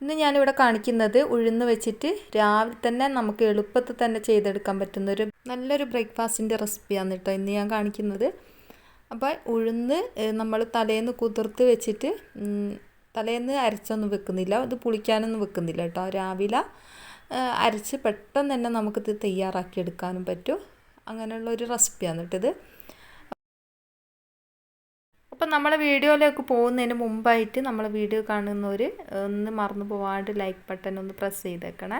ഇന്ന് ഞാനിവിടെ കാണിക്കുന്നത് ഉഴുന്ന് വെച്ചിട്ട് രാവിലെ തന്നെ നമുക്ക് എളുപ്പത്തിൽ തന്നെ ചെയ്തെടുക്കാൻ പറ്റുന്ന ഒരു നല്ലൊരു ബ്രേക്ക്ഫാസ്റ്റിന്റെ റെസിപ്പിയാണ് കേട്ടോ ഇന്ന് ഞാൻ കാണിക്കുന്നത്. അപ്പോൾ ഉഴുന്ന് നമ്മൾ തലേന്ന് കുതിർത്ത് വെച്ചിട്ട് തലേന്ന് അരച്ചൊന്നും വെക്കുന്നില്ല. ഇത് പുളിക്കാനൊന്നും വെക്കുന്നില്ല കേട്ടോ. രാവിലെ അരച്ച് പെട്ടെന്ന് തന്നെ നമുക്കിത് തയ്യാറാക്കി എടുക്കാനും പറ്റും. അങ്ങനെയുള്ള ഒരു റെസിപ്പിയാണ് കേട്ടത്. അപ്പം നമ്മളെ വീഡിയോയിലേക്ക് പോകുന്നതിന് മുമ്പായിട്ട് നമ്മൾ വീഡിയോ കാണുന്നവർ ഒന്ന് മറന്നു പോവാണ്ട് ലൈക്ക് ബട്ടൺ ഒന്ന് പ്രസ് ചെയ്തേക്കണേ.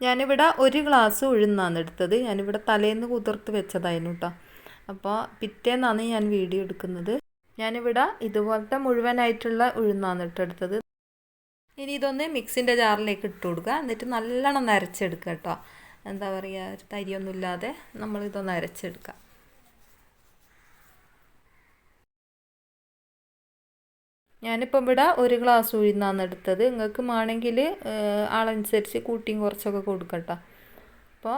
ഞാനിവിടെ ഒരു ഗ്ലാസ് ഉഴുന്നാണ് എടുത്തത്. ഞാനിവിടെ തലേന്ന് കുതിർത്ത് വെച്ചതായിരുന്നു കേട്ടോ അപ്പോൾ പിറ്റേന്നാണ് ഞാൻ വീഡിയോ എടുക്കുന്നത്. ഞാനിവിടെ ഇതുപോലത്തെ മുഴുവനായിട്ടുള്ള ഉഴുന്നാണ് ഇട്ടെടുത്തത് ഇനി ഇതൊന്ന് മിക്സിന്റെ ജാറിലേക്ക് ഇട്ട് കൊടുക്കുക. എന്നിട്ട് നല്ലോണം നരച്ചെടുക്കുക കേട്ടോ എന്താ പറയുക ഒരു തരിയൊന്നുമില്ലാതെ നമ്മളിതൊന്ന് അരച്ചെടുക്കുക. ഞാനിപ്പോൾ ഇവിടെ ഒരു ഗ്ലാസ് ഉഴുന്നാണ് എടുത്തത്. നിങ്ങൾക്ക് വേണമെങ്കിൽ ആളനുസരിച്ച് കൂട്ടിയും കുറച്ചൊക്കെ കൊടുക്കട്ടോ. അപ്പോൾ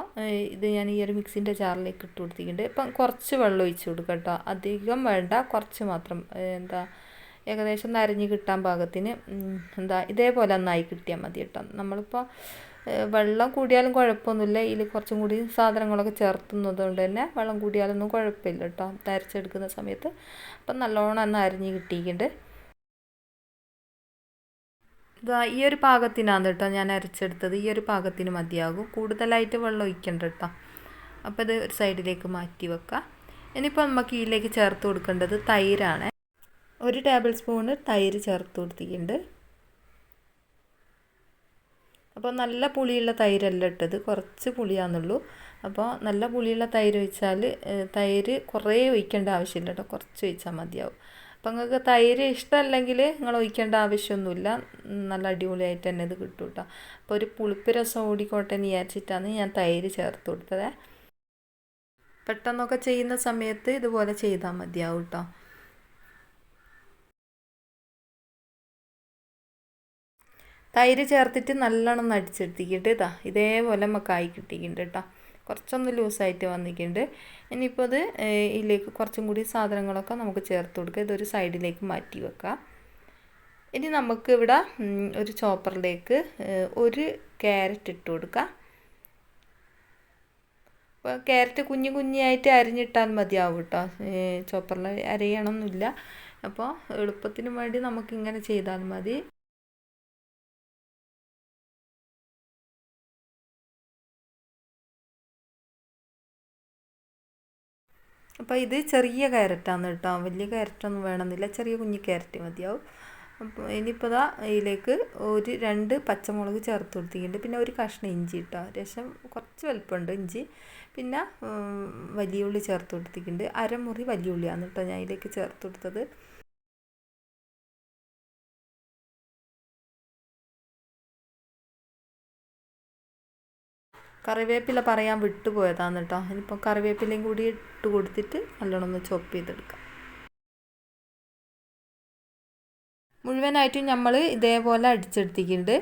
ഇത് ഞാൻ ഈ ഒരു മിക്സിന്റെ ജാറിലേക്ക് ഇട്ട് കൊടുത്തിട്ടുണ്ട്. ഇപ്പം കുറച്ച് വെള്ളം ഒഴിച്ച് കൊടുക്കട്ടോ. അധികം വേണ്ട കുറച്ച് മാത്രം. എന്താ ഏകദേശം നരഞ്ഞ് കിട്ടാൻ പാകത്തിന് എന്താ ഇതേപോലെ ഒന്നായി കിട്ടിയാൽ മതി കേട്ടോ. നമ്മളിപ്പോൾ വെള്ളം കൂടിയാലും കുഴപ്പമൊന്നുമില്ല. ഇതിൽ കുറച്ചും കൂടി സാധനങ്ങളൊക്കെ ചേർത്തുന്നത് കൊണ്ട് തന്നെ വെള്ളം കൂടിയാലൊന്നും കുഴപ്പമില്ല കേട്ടോ. തരച്ചെടുക്കുന്ന സമയത്ത്. അപ്പം നല്ലോണം അന്ന് അരിഞ്ഞ് കിട്ടിയിട്ടുണ്ട്. ഇതാ ഈ ഒരു പാകത്തിനാണ് കേട്ടോ ഞാൻ അരച്ചെടുത്തത്. ഈ ഒരു പാകത്തിന് മതിയാകും. കൂടുതലായിട്ട് വെള്ളം ഒഴിക്കണ്ട കേട്ടോ. അപ്പോൾ ഇത് ഒരു സൈഡിലേക്ക് മാറ്റി വെക്കാം. ഇനിയിപ്പോൾ നമുക്ക് ഇതിലേക്ക് ചേർത്ത് കൊടുക്കേണ്ടത് തൈരാണ്. ഒരു ടേബിൾ സ്പൂണ് തൈര് ചേർത്ത് കൊടുത്തിട്ടുണ്ട്. അപ്പോൾ നല്ല പുളിയുള്ള തൈരല്ല ഇട്ടത്. കുറച്ച് പുളിയാണെന്നുള്ളൂ അപ്പോൾ നല്ല പുളിയുള്ള തൈര് ഒഴിച്ചാൽ തൈര് കുറേ ഒഴിക്കേണ്ട ആവശ്യമില്ല കേട്ടോ. കുറച്ച് ഒഴിച്ചാൽ മതിയാവും. അപ്പം നിങ്ങൾക്ക് തൈര് ഇഷ്ടമല്ലെങ്കിൽ നിങ്ങൾ ഒഴിക്കേണ്ട ആവശ്യമൊന്നുമില്ല നല്ല അടിപൊളിയായിട്ട് തന്നെ ഇത് കിട്ടും കേട്ടോ അപ്പോൾ ഒരു പുളിപ്പ് രസം ഓടിക്കോട്ടെ എന്ന് വിചാരിച്ചിട്ടാണ് ഞാൻ തൈര് ചേർത്ത് കൊടുത്തത്. പെട്ടെന്നൊക്കെ ചെയ്യുന്ന സമയത്ത് ഇതുപോലെ ചെയ്താൽ മതിയാവും കേട്ടോ തൈര് ചേർത്തിട്ട് നല്ലോണം നടിച്ചെടുത്തിക്കിട്ട് ഇതാ ഇതേപോലെ നമുക്ക് ആയി കിട്ടിയിട്ടുണ്ട് കേട്ടോ കുറച്ചൊന്ന് ലൂസായിട്ട് വന്നിട്ടുണ്ട്. ഇനിയിപ്പോൾ അത് ഇതിലേക്ക് കുറച്ചും കൂടി സാധനങ്ങളൊക്കെ നമുക്ക് ചേർത്ത് കൊടുക്കുക ഇതൊരു സൈഡിലേക്ക് മാറ്റി വെക്കാം. ഇനി നമുക്ക് ഇവിടെ ഒരു ചോപ്പറിലേക്ക് ഒരു ക്യാരറ്റ് ഇട്ട് കൊടുക്കാം. അപ്പോൾ ക്യാരറ്റ് കുഞ്ഞു കുഞ്ഞായിട്ട് അരിഞ്ഞിട്ടാൽ മതിയാവും കേട്ടോ. ചോപ്പറിൽ അരയണമെന്നില്ല അപ്പോൾ എളുപ്പത്തിന് വേണ്ടി നമുക്കിങ്ങനെ ചെയ്താൽ മതി. അപ്പോൾ ഇത് ചെറിയ ക്യാരറ്റാണ് കേട്ടോ. വലിയ ക്യാരറ്റൊന്നും വേണമെന്നില്ല. ചെറിയ കുഞ്ഞു ക്യാരറ്റ് മതിയാവും. അപ്പോൾ ഇനിയിപ്പോൾ ഇതാ ഇതിലേക്ക് ഒരു രണ്ട് പച്ചമുളക് ചേർത്ത് കൊടുത്തിട്ടുണ്ട്. പിന്നെ ഒരു കഷ്ണം ഇഞ്ചി ഇട്ടോ രസം കുറച്ച് വലുപ്പമുണ്ട് ഇഞ്ചി. പിന്നെ വലിയ ഉള്ളി ചേർത്ത് കൊടുത്തിട്ടുണ്ട്. അരമുറി വലിയ ഉള്ളിയാണ് കേട്ടോ ഞാൻ ഇതിലേക്ക് ചേർത്ത് കൊടുത്തത്. കറിവേപ്പില പറയാൻ വിട്ടുപോയതാണ് കേട്ടോ ഇനിയിപ്പോൾ കറിവേപ്പിലയും കൂടി ഇട്ട് കൊടുത്തിട്ട് നല്ലോണം ഒന്ന് ചോപ്പ് ചെയ്തെടുക്കാം. മുഴുവനായിട്ടും നമ്മൾ ഇതേപോലെ അടിച്ചെടുത്തിട്ടുണ്ട്.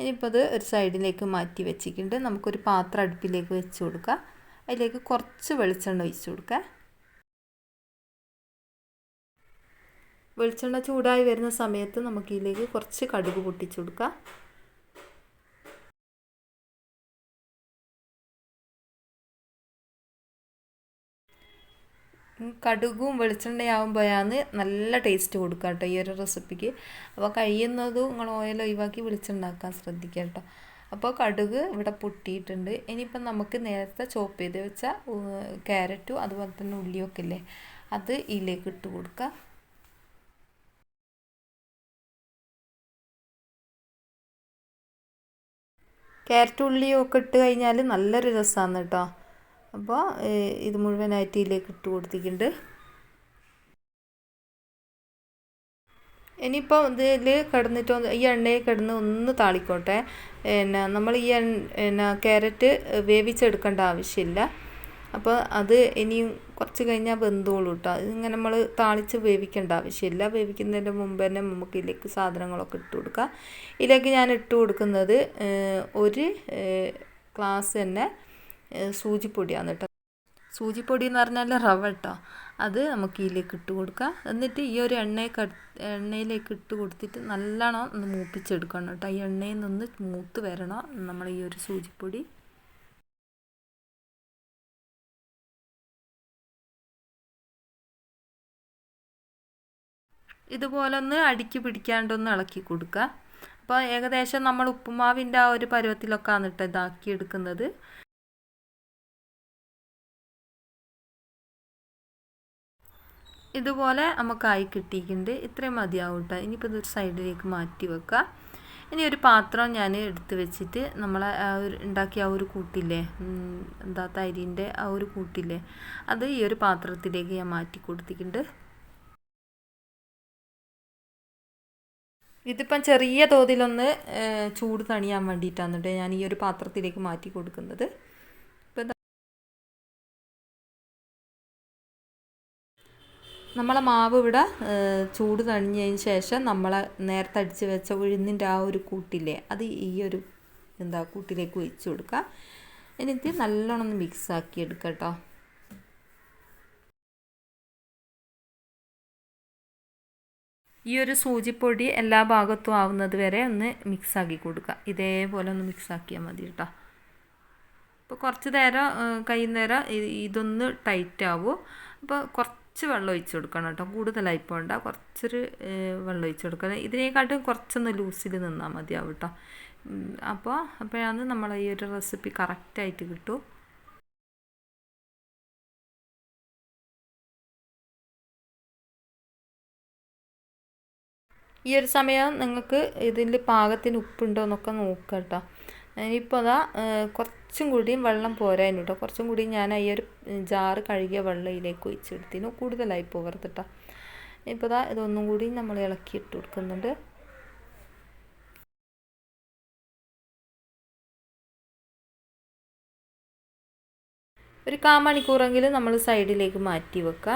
ഇനിയിപ്പോൾ അത് ഒരു സൈഡിലേക്ക് മാറ്റി വെച്ചിട്ടുണ്ട്. നമുക്കൊരു പാത്രം അടുപ്പിലേക്ക് വെച്ച് കൊടുക്കാം. അതിലേക്ക് കുറച്ച് വെളിച്ചെണ്ണ ഒഴിച്ച് കൊടുക്കുക വെളിച്ചെണ്ണ ചൂടായി വരുന്ന സമയത്ത് നമുക്കിതിലേക്ക് കുറച്ച് കടുക് പൊട്ടിച്ചു കൊടുക്കാം. കടുകും വെളിച്ചെണ്ണയാകുമ്പോഴാണ് നല്ല ടേസ്റ്റ് കൊടുക്കുക കേട്ടോ ഈ ഒരു റെസിപ്പിക്ക് അപ്പോൾ കഴിയുന്നതും നിങ്ങൾ ഓയിൽ ഒഴിവാക്കി വെളിച്ചെണ്ണാക്കാൻ ശ്രദ്ധിക്കുക കേട്ടോ. അപ്പോൾ കടുക് ഇവിടെ പൊട്ടിയിട്ടുണ്ട്. ഇനിയിപ്പം നമുക്ക് നേരത്തെ ചോപ്പ് ചെയ്ത് വെച്ച ക്യാരറ്റും അതുപോലെ തന്നെ ഉള്ളിയൊക്കെ ഇല്ലേ അത് ഇതിലേക്ക് ഇട്ട് കൊടുക്കുക. ക്യാരറ്റ് ഉള്ളിയും ഒക്കെ ഇട്ട് കഴിഞ്ഞാൽ നല്ലൊരു രസമാണ് കേട്ടോ. അപ്പോൾ ഇത് മുഴുവനായിട്ട് ഇതിലേക്ക് ഇട്ട് കൊടുത്തിട്ടുണ്ട്. ഇനിയിപ്പോൾ ഇതിൽ കിടന്നിട്ട് ഈ എണ്ണയിൽ കിടന്ന് ഒന്ന് താളിക്കോട്ടെ. പിന്നെ നമ്മൾ ഈ എണ്ണ ക്യാരറ്റ് വേവിച്ചെടുക്കേണ്ട ആവശ്യമില്ല. അപ്പോൾ അത് ഇനിയും കുറച്ച് കഴിഞ്ഞാൽ വെന്തോളൂ കേട്ടോ. ഇങ്ങനെ നമ്മൾ താളിച്ച് വേവിക്കേണ്ട ആവശ്യമില്ല. വേവിക്കുന്നതിന്റെ മുമ്പ് തന്നെ നമുക്ക് ഇതിലേക്ക് സാധനങ്ങളൊക്കെ ഇട്ട് കൊടുക്കാം. ഇതിലേക്ക് ഞാൻ ഇട്ട് കൊടുക്കുന്നത് ഒരു ഗ്ലാസ് തന്നെ സൂചിപ്പൊടിയാണ് കേട്ടോ. സൂചിപ്പൊടി എന്ന് പറഞ്ഞാൽ റവ കേട്ടോ. അത് നമുക്ക് ഇതിലേക്ക് ഇട്ട് കൊടുക്കുക എന്നിട്ട് ഈ ഒരു എണ്ണയൊക്കെ എണ്ണയിലേക്ക് ഇട്ട് കൊടുത്തിട്ട് നല്ലോണം ഒന്ന് മൂപ്പിച്ചെടുക്കണം കേട്ടോ. ഈ എണ്ണയിൽ നിന്ന് മൂത്ത് വരണം നമ്മൾ ഈ ഒരു സൂചിപ്പൊടി. ഇതുപോലെ ഒന്ന് അടുക്കി പിടിക്കാണ്ടൊന്ന് ഇളക്കി കൊടുക്കുക. അപ്പോൾ ഏകദേശം നമ്മൾ ഉപ്പുമാവിന്റെ ആ ഒരു പരുവത്തിലൊക്കെയാണ് കേട്ടോ ഇതാക്കി ഇതുപോലെ നമുക്കായി കിട്ടിയിട്ടുണ്ട്. ഇത്രയും മതിയാവും കേട്ടോ ഇനിയിപ്പോൾ ഇതൊരു സൈഡിലേക്ക് മാറ്റി വെക്കുക ഇനി ഒരു പാത്രം ഞാൻ എടുത്ത് വെച്ചിട്ട് നമ്മൾ ഉണ്ടാക്കിയ ആ ഒരു കൂട്ടില്ലേ? എന്താ തൈരിന്റെ ആ ഒരു കൂട്ടില്ലേ? അത് ഈ ഒരു പാത്രത്തിലേക്ക് ഞാൻ മാറ്റി കൊടുത്തിട്ടുണ്ട്. ഇതിപ്പം ചെറിയ തോതിലൊന്ന് ചൂട് തണിയാൻ വേണ്ടിയിട്ടാണ് കേട്ടോ ഞാൻ ഈ ഒരു പാത്രത്തിലേക്ക് മാറ്റി കൊടുക്കുന്നത്. നമ്മളെ മാവ് ഇവിടെ ചൂട് തണിഞ്ഞതിന് ശേഷം നമ്മളെ നേരത്തെ അടിച്ച് വെച്ച ഉഴുന്നിന്റെ ആ ഒരു കൂട്ടില്ലേ അത് ഈ ഒരു എന്താ കൂട്ടിലേക്ക് വെച്ച് കൊടുക്കുക. എന്നിട്ട് നല്ലോണം ഒന്ന് മിക്സ് ആക്കി എടുക്കുക കേട്ടോ. ഈ ഒരു സൂചിപ്പൊടി എല്ലാ ഭാഗത്തും ആവുന്നത് വരെ ഒന്ന് മിക്സ് ആക്കി കൊടുക്കുക. ഇതേപോലെ ഒന്ന് മിക്സ് ആക്കിയാൽ മതി കേട്ടോ. അപ്പോൾ കുറച്ച് നേരം കഴിയുന്നേരം ഇതൊന്ന് ടൈറ്റ് ആവും. അപ്പോൾ കുറച്ച് വെള്ളം ഒഴിച്ച് കൊടുക്കണം കേട്ടോ. കൂടുതലായി പോകണ്ട കുറച്ചൊരു വെള്ളം ഒഴിച്ച് കൊടുക്കണം. ഇതിനെക്കാട്ടും കുറച്ചൊന്ന് ലൂസിൽ നിന്നാൽ മതിയാവും കേട്ടോ. അപ്പോൾ അപ്പോഴാണ് നമ്മൾ ഈ ഒരു റെസിപ്പി കറക്റ്റായിട്ട് കിട്ടും. ഈ ഒരു സമയം നിങ്ങൾക്ക് ഇതിൽ പാകത്തിന് ഉപ്പുണ്ടോ എന്നൊക്കെ നോക്കുക കേട്ടോ. ഇനിയിപ്പോൾ അതാ കുറച്ചും കൂടിയും വെള്ളം പോരായിരുന്നു കേട്ടോ കുറച്ചും കൂടി ഞാൻ ഈ ഒരു ജാറ് കഴുകിയ വെള്ളം ഇതിലേക്ക് ഒഴിച്ചെടുത്തിനു കൂടുതലായി പോകരുത് കേട്ടോ ഇപ്പോൾ ഇതാ ഇതൊന്നും കൂടി നമ്മൾ ഇളക്കി ഇട്ട് കൊടുക്കുന്നുണ്ട്. ഒരു കാ മണിക്കൂറെങ്കിലും നമ്മൾ സൈഡിലേക്ക് മാറ്റി വെക്കുക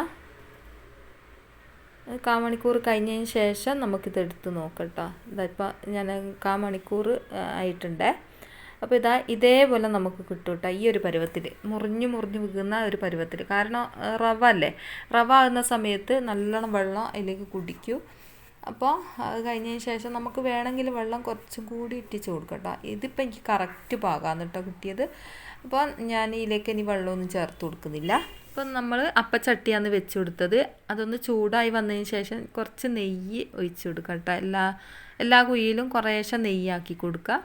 കാ മണിക്കൂർ കഴിഞ്ഞതിന് ശേഷം നമുക്കിത് എടുത്ത് നോക്കട്ടോ ഇതാ ഞാൻ കാമണിക്കൂർ ആയിട്ടുണ്ടേ. അപ്പോൾ ഇതാ ഇതേപോലെ നമുക്ക് കിട്ടും കേട്ടോ ഈ ഒരു പരുവത്തിൽ മുറിഞ്ഞ് മുറിഞ്ഞ് വിൽക്കുന്ന ഒരു പരുവത്തിൽ കാരണം റവ അല്ലേ? റവ ആകുന്ന സമയത്ത് നല്ലോണം വെള്ളം അതിലേക്ക് കുടിക്കൂ. അപ്പോൾ അത് കഴിഞ്ഞതിന് ശേഷം നമുക്ക് വേണമെങ്കിൽ വെള്ളം കുറച്ചും കൂടി ഇട്ടിച്ച് കൊടുക്കട്ടെ ഇതിപ്പോൾ എനിക്ക് കറക്റ്റ് പാകാന്ന് കേട്ടോ കിട്ടിയത്. അപ്പോൾ ഞാൻ ഇതിലേക്ക് ഇനി വെള്ളമൊന്നും ചേർത്ത് കൊടുക്കുന്നില്ല. ഇപ്പം നമ്മൾ അപ്പച്ചട്ടിയാണ് വെച്ച് കൊടുത്തത്. അതൊന്ന് ചൂടായി വന്നതിന് ശേഷം കുറച്ച് നെയ്യ് ഒഴിച്ച് കൊടുക്കട്ടെ കേട്ടോ എല്ലാ എല്ലാ കുഴിയിലും കുറേശ്ശെ നെയ്യാക്കി കൊടുക്കുക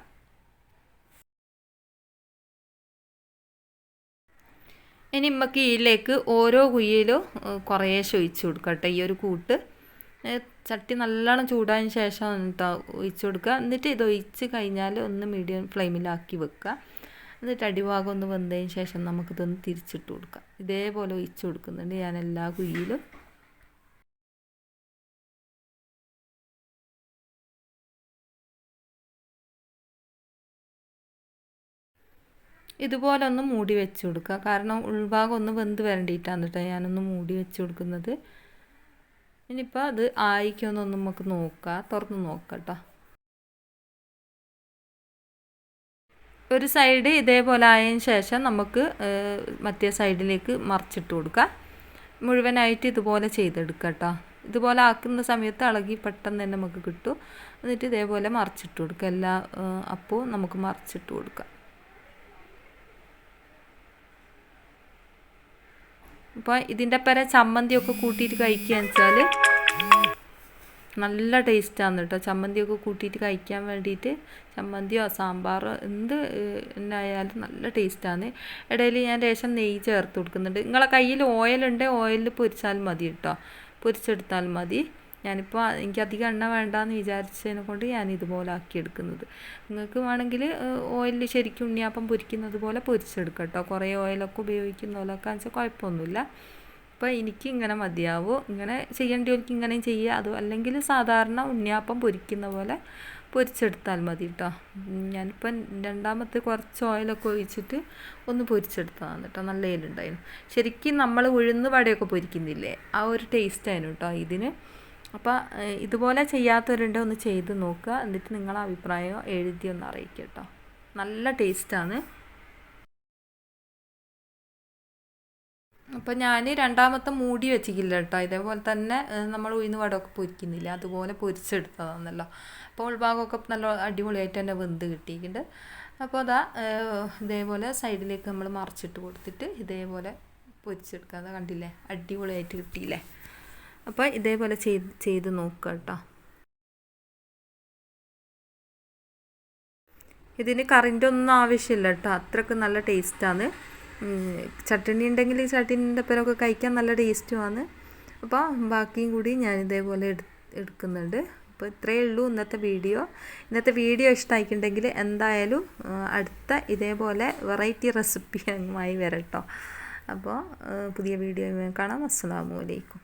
ഇനി നമുക്ക് ഇതിലേക്ക് ഓരോ കുഴിയിലും കുറേശ്ശെ ഒഴിച്ച് കൊടുക്കുക കേട്ടോ ഈ ഒരു കൂട്ട്. ചട്ടി നല്ലോണം ചൂടായതിന് ശേഷം കേട്ടോ ഒഴിച്ച് കൊടുക്കുക. എന്നിട്ട് ഇത് ഒഴിച്ച് കഴിഞ്ഞാൽ ഒന്ന് മീഡിയം ഫ്ലെയിമിലാക്കി വെക്കുക. എന്നിട്ട് അടിഭാഗം ഒന്ന് വെന്തതിന് ശേഷം നമുക്കിതൊന്ന് തിരിച്ചിട്ട് കൊടുക്കാം ഇതേപോലെ ഒഴിച്ച് കൊടുക്കുന്നുണ്ട് ഞാൻ എല്ലാ കുഴിയിലും. ഇതുപോലെ ഒന്ന് മൂടി വെച്ച് കൊടുക്കുക. കാരണം ഉൾഭാഗം ഒന്ന് വെന്ത് വരണ്ടിയിട്ടാണ് കേട്ടോ ഞാനൊന്ന് മൂടി വെച്ച് കൊടുക്കുന്നത്. ഇനിയിപ്പോൾ അത് ആയിക്കൊന്നൊന്ന് നമുക്ക് നോക്കാം. തുറന്ന് നോക്കാം കേട്ടോ. ഒരു സൈഡ് ഇതേപോലെ ആയതിന് ശേഷം നമുക്ക് മറ്റേ സൈഡിലേക്ക് മറിച്ചിട്ട് കൊടുക്കാം. മുഴുവനായിട്ട് ഇതുപോലെ ചെയ്തെടുക്കുക കേട്ടോ. ഇതുപോലെ ആക്കുന്ന സമയത്ത് ഇളകി പെട്ടെന്ന് തന്നെ നമുക്ക് കിട്ടും. എന്നിട്ട് ഇതേപോലെ മറിച്ചിട്ട് കൊടുക്കുക എല്ലാ അപ്പവും നമുക്ക് മറിച്ചിട്ട് കൊടുക്കാം. അപ്പോൾ ഇതിന്റെ പര ചമ്മന്തിയൊക്കെ കൂട്ടിയിട്ട് കഴിക്കുകയെന്ന് വെച്ചാൽ നല്ല ടേസ്റ്റാണ് കേട്ടോ ചമ്മന്തിയൊക്കെ കൂട്ടിയിട്ട് കഴിക്കാൻ വേണ്ടിയിട്ട് ചമ്മന്തിയോ സാമ്പാറോ എന്ത് എന്നായാലും നല്ല ടേസ്റ്റാണ് ഇടയിൽ ഞാൻ ലേശം നെയ്യ് ചേർത്ത് കൊടുക്കുന്നുണ്ട്. നിങ്ങളെ കയ്യിൽ ഓയിലുണ്ട് ഓയിലിൽ പൊരിച്ചാൽ മതി കേട്ടോ പൊരിച്ചെടുത്താൽ മതി. ഞാനിപ്പോൾ എനിക്ക് അധികം എണ്ണ വേണ്ടാന്ന് വിചാരിച്ചതിനെ കൊണ്ട് ഞാൻ ഇതുപോലെ ആക്കി എടുക്കുന്നത് നിങ്ങൾക്ക് വേണമെങ്കിൽ ഓയിലിൽ ശരിക്കും ഉണ്ണിയാപ്പം പൊരിക്കുന്നത് പോലെ പൊരിച്ചെടുക്കാം കേട്ടോ കുറേ ഓയിലൊക്കെ ഉപയോഗിക്കുന്ന പോലൊക്കെ വെച്ചാൽ കുഴപ്പമൊന്നുമില്ല. അപ്പോൾ എനിക്ക് ഇങ്ങനെ മതിയാവും. ഇങ്ങനെ ചെയ്യേണ്ടവർക്ക് ഇങ്ങനെയും ചെയ്യുക അത് അല്ലെങ്കിൽ സാധാരണ ഉണ്ണിയാപ്പം പൊരിക്കുന്ന പോലെ പൊരിച്ചെടുത്താൽ മതി കേട്ടോ ഞാനിപ്പം രണ്ടാമത്തെ കുറച്ച് ഓയിലൊക്കെ ഒഴിച്ചിട്ട് ഒന്ന് പൊരിച്ചെടുത്തതാണ് കേട്ടോ നല്ല ഏലുണ്ടായിരുന്നു ശരിക്കും നമ്മൾ ഉഴുന്ന് വടയൊക്കെ പൊരിക്കുന്നില്ലേ? ആ ഒരു ടേസ്റ്റ് ആയിരുന്നു കേട്ടോ ഇതിന്. അപ്പോൾ ഇതുപോലെ ചെയ്യാത്തവരുണ്ട് ഒന്ന് ചെയ്ത് നോക്കുക. എന്നിട്ട് നിങ്ങളുടെ അഭിപ്രായം എഴുതി ഒന്ന് അറിയിക്കുക കേട്ടോ നല്ല ടേസ്റ്റാണ്. അപ്പോൾ ഞാൻ രണ്ടാമത്തെ മൂടി വെച്ചിക്കില്ല കേട്ടോ ഇതേപോലെ തന്നെ നമ്മൾ ഉഴുന്ന് വടമൊക്കെ പൊരിക്കുന്നില്ല? അതുപോലെ പൊരിച്ചെടുത്തതാണല്ലോ. അപ്പോൾ ഉൾഭാഗമൊക്കെ നല്ല അടിപൊളിയായിട്ട് തന്നെ വെന്ത് കിട്ടിയിട്ടുണ്ട്. അപ്പോൾ അതാ ഇതേപോലെ സൈഡിലേക്ക് നമ്മൾ മറിച്ചിട്ട് കൊടുത്തിട്ട് ഇതേപോലെ പൊരിച്ചെടുക്കുക കണ്ടില്ലേ? അടിപൊളിയായിട്ട് കിട്ടിയില്ലേ? അപ്പോൾ ഇതേപോലെ ചെയ്ത് ചെയ്ത് നോക്കുക കേട്ടോ. ഇതിന് കറിന്റെ ഒന്നും ആവശ്യമില്ല കേട്ടോ. അത്രയ്ക്ക് നല്ല ടേസ്റ്റാണ് ചട്ടണി ഉണ്ടെങ്കിൽ ഈ ചട്ടണീന്റെ പേരൊക്കെ കഴിക്കാൻ നല്ല ടേസ്റ്റുമാണ് അപ്പോൾ ബാക്കിയും കൂടി ഞാൻ ഇതേപോലെ എടു എടുക്കുന്നുണ്ട്. അപ്പോൾ ഇത്രയേ ഉള്ളൂ ഇന്നത്തെ വീഡിയോ. ഇന്നത്തെ വീഡിയോ ഇഷ്ടമായിട്ടുണ്ടെങ്കിൽ എന്തായാലും അടുത്ത ഇതേപോലെ വെറൈറ്റി റെസിപ്പിയുമായി വരട്ടോ. അപ്പോൾ പുതിയ വീഡിയോ കാണാം. അസ്സാമലൈക്കും